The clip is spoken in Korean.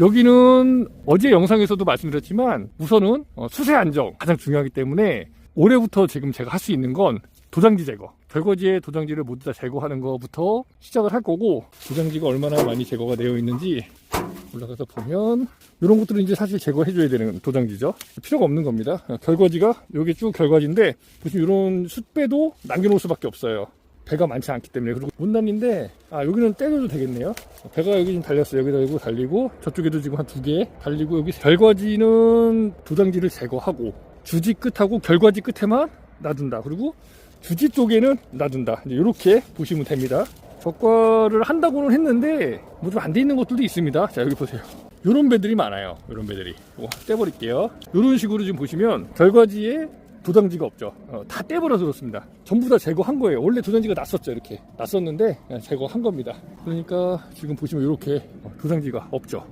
여기는 어제 영상에서도 말씀드렸지만 우선은 어, 수세 안정 가장 중요하기 때문에 올해부터 지금 제가 할 수 있는 건 도장지 제거. 별거지에 도장지를 모두 다 제거하는 것부터 시작을 할 거고 도장지가 얼마나 많이 제거가 되어 있는지 올라가서 보면 이런 것들은 이제 사실 제거해 줘야 되는 도장지죠. 필요가 없는 겁니다. 어, 결과지가 여기 쭉 결과지인데 보시면 이런 숯배도 남겨놓을 수밖에 없어요. 배가 많지 않기 때문에 그리고 원단인데 아 여기는 떼줘도 되겠네요. 배가 여기 지금 달렸어요. 여기다 이거 달리고 저쪽에도 지금 한 두 개 달리고 여기 결과지는 도장지를 제거하고 주지 끝하고 결과지 끝에만 놔둔다. 그리고 주지 쪽에는 놔둔다. 이렇게 보시면 됩니다. 적과를 한다고는 했는데 뭐 좀 안 돼 있는 것들도 있습니다. 자 여기 보세요. 이런 배들이 많아요. 이런 배들이. 떼버릴게요. 이런 식으로 지금 보시면 결과지에 도장지가 없죠. 어, 다 떼버려서 그렇습니다. 전부 다 제거한 거예요. 원래 도장지가 났었죠. 이렇게 났었는데 그냥 제거한 겁니다. 그러니까 지금 보시면 이렇게 도장지가 없죠.